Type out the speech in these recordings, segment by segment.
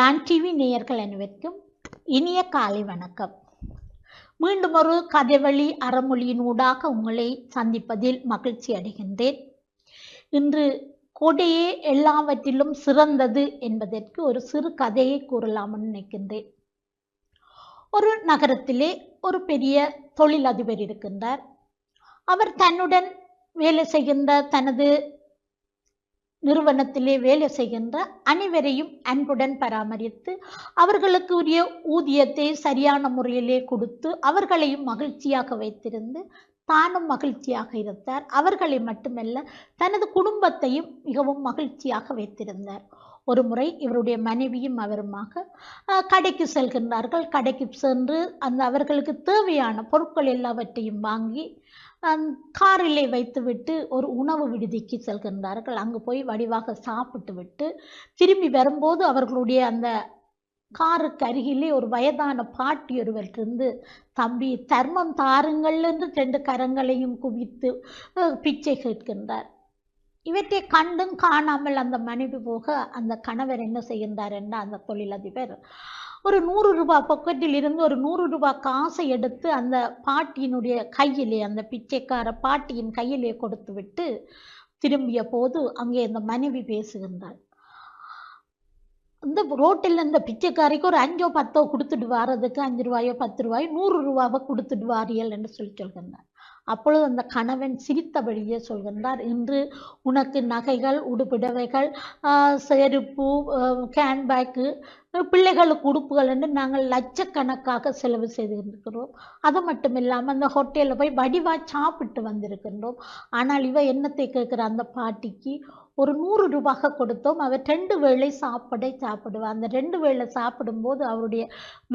Don TV நேயர்கள் அனைவருக்கும் இனிய காலை வணக்கம். மீண்டும் ஒரு கதைவழி அறமொழியின் ஊடாக உங்களை சந்திப்பதில் மகிழ்ச்சி அடைகின்றேன். இன்று கொடையே எல்லாவற்றிலும் சிறந்தது என்பதற்கு ஒரு சிறு கதையை கூறலாம்னு நினைக்கின்றேன். ஒரு நகரத்திலே ஒரு பெரிய தொழிலதிபர் இருக்கின்றார். அவர் தன்னுடன் வேலை செய்கின்ற தனது நிறுவனத்திலே வேலை செய்கின்ற அனைவரையும் அன்புடன் பராமரித்து அவர்களுக்கு உரிய ஊதியத்தை சரியான முறையிலே கொடுத்து அவர்களையும் மகிழ்ச்சியாக வைத்திருந்து தானும் மகிழ்ச்சியாக இருந்தார். அவர்களை மட்டுமல்ல தனது குடும்பத்தையும் மிகவும் மகிழ்ச்சியாக வைத்திருந்தார். ஒரு முறை இவருடைய மனைவியும் அவருமாக கடைக்கு செல்கின்றார்கள். கடைக்கு சென்று அந்த அவர்களுக்கு தேவையான பொருட்கள் எல்லாவற்றையும் வாங்கி காரிலே வைத்துவிட்டு ஒரு உணவு விடுதிக்கு செல்கின்றார்கள். அங்கு போய் வடிவாக சாப்பிட்டு விட்டு திரும்பி வரும்போது அவர்களுடைய அந்த காருக்கு அருகிலே ஒரு வயதான பாட்டி ஒருவர் இருந்து தம்பி தர்மம் தாருங்கள் என்று ரெண்டு கரங்களையும் குவித்து பிச்சை கேட்கின்றார். இவற்றை கண்டும் காணாமல் அந்த மனைவி போக அந்த கணவர் என்ன செய்கின்றார் என்ற அந்த தொழிலதிபர் ஒரு நூறு ரூபாய் பொக்கெட்டில் இருந்து ஒரு நூறு ரூபாய் காசை எடுத்து அந்த பாட்டியினுடைய கையிலே அந்த பிச்சைக்கார பாட்டியின் கையிலே கொடுத்து விட்டு திரும்பிய போது அங்கே இந்த மனைவி பேசுகின்றாள். இந்த ரோட்டில் இந்த பிச்சைக்காரிக்கு ஒரு அஞ்சோ பத்தோ கொடுத்துட்டு வாரதுக்கு அஞ்சு ரூபாயோ பத்து ரூபாயோ நூறு ரூபாவை கொடுத்துட்டு வாரியல் என்று சொல்லி சொல்கின்றார். அப்பொழுது அந்த கணவன் சிரித்தபடியே சொல்கின்றார் இன்று உனக்கு நகைகள் உடுப்பிடவைகள் செருப்பு செருப்பு கேன்பேக்கு பிள்ளைகளுக்கு உடுப்புகள் என்று நாங்கள் லட்சக்கணக்காக செலவு செய்திருக்கிறோம். அது மட்டும் இல்லாமல் அந்த ஹோட்டலில் போய் வடிவாக சாப்பிட்டு வந்திருக்கின்றோம். ஆனால் இவ என்னத்தை கேட்குற அந்த பாட்டிக்கு ஒரு நூறு ரூபாய் கொடுத்தோம். அவர் ரெண்டு வேளை சாப்பிட சாப்பிடுவார். அந்த ரெண்டு வேளை சாப்பிடும்போது அவருடைய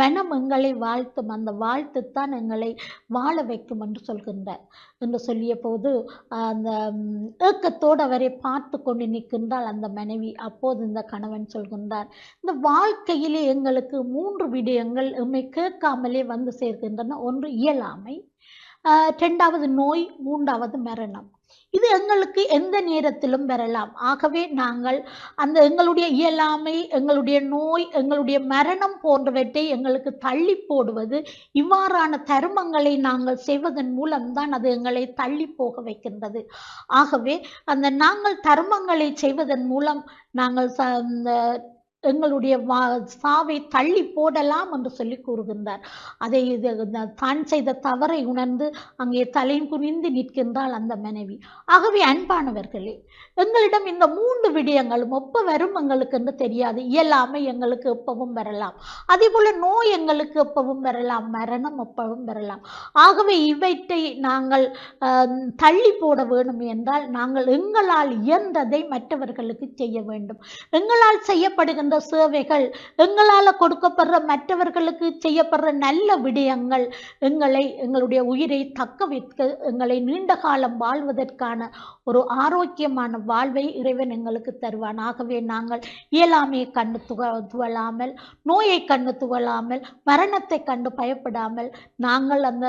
மனம் எங்களை வாழ்த்தும். அந்த வாழ்த்து தான் எங்களை வாழ வைக்கும் என்று சொல்கின்றார். என்று சொல்லிய போது அந்த ஏக்கத்தோடு அவரை பார்த்து கொண்டு நிற்கின்றாள் அந்த மனைவி. அப்போது இந்த கணவன் சொல்கின்றார் இந்த வாழ்க்கையிலே எங்களுக்கு மூன்று விடயங்கள் எம்மை கேட்காமலே வந்து சேர்க்கின்றன. ஒன்று இயலாமை. ரெண்டாவது நோய் மூன்றாவது மரணம். இது எங்களுக்கு எந்த நேரத்திலும் வரலாம். ஆகவே நாங்கள் அந்த எங்களுடைய இயலாமை எங்களுடைய நோய் எங்களுடைய மரணம் போன்றவற்றை எங்களுக்கு தள்ளி போடுவது இவ்வாறான தருமங்களை நாங்கள் செய்வதன் மூலம்தான் அது எங்களை தள்ளி போக வைக்கின்றது. ஆகவே அந்த நாங்கள் தர்மங்களை செய்வதன் மூலம் நாங்கள் ச எங்களுடைய சாவை தள்ளி போடலாம் என்று சொல்லி கூறுகின்றார். அதை இது தான் செய்த தவறை உணர்ந்து அங்கே தலையும் குனிந்து நிற்கின்றாள் அந்த மனைவி. ஆகவே அன்பானவர்களே எங்களிடம் இந்த மூன்று விடயங்களும் எப்போ வரும் எங்களுக்கு என்று தெரியாது. இயலாமை எங்களுக்கு எப்பவும் வரலாம். அதே போல நோய் எங்களுக்கு எப்பவும் வரலாம். மரணம் எப்பவும் வரலாம். ஆகவே இவற்றை நாங்கள் தள்ளி போட வேண்டும் என்றால் நாங்கள் எங்களால் இயன்றதை மற்றவர்களுக்கு செய்ய வேண்டும். எங்களால் செய்யப்படுகின்ற சேவைகள் எங்களால் கொடுக்கப்படுற மற்றவர்களுக்கு செய்யப்படுற நல்ல விடயங்கள் எங்களை எங்களுடைய உயிரை தக்க வைக்க எங்களை நீண்ட காலம் வாழ்வதற்கான ஒரு ஆரோக்கியமான வாழ்வை இறைவன் எங்களுக்கு தருவான். ஆகவே நாங்கள் இயலாமையை கண்டு துக துவலாமல் நோயை கண்டு துவலாமல் மரணத்தை கண்டு பயப்படாமல் நாங்கள் அந்த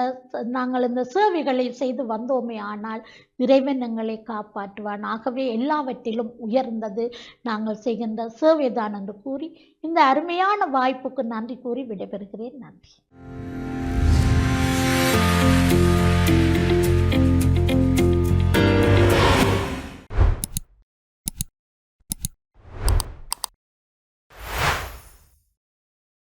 நாங்கள் இந்த சேவைகளை செய்து வந்தோமே ஆனால் இறைவன் எங்களை காப்பாற்றுவான். ஆகவே எல்லாவற்றிலும் உயர்ந்தது நாங்கள் செய்கின்ற சேவைதான் என்று கூறி இந்த அருமையான வாய்ப்புக்கு நன்றி கூறி விடைபெறுகிறேன். நன்றி.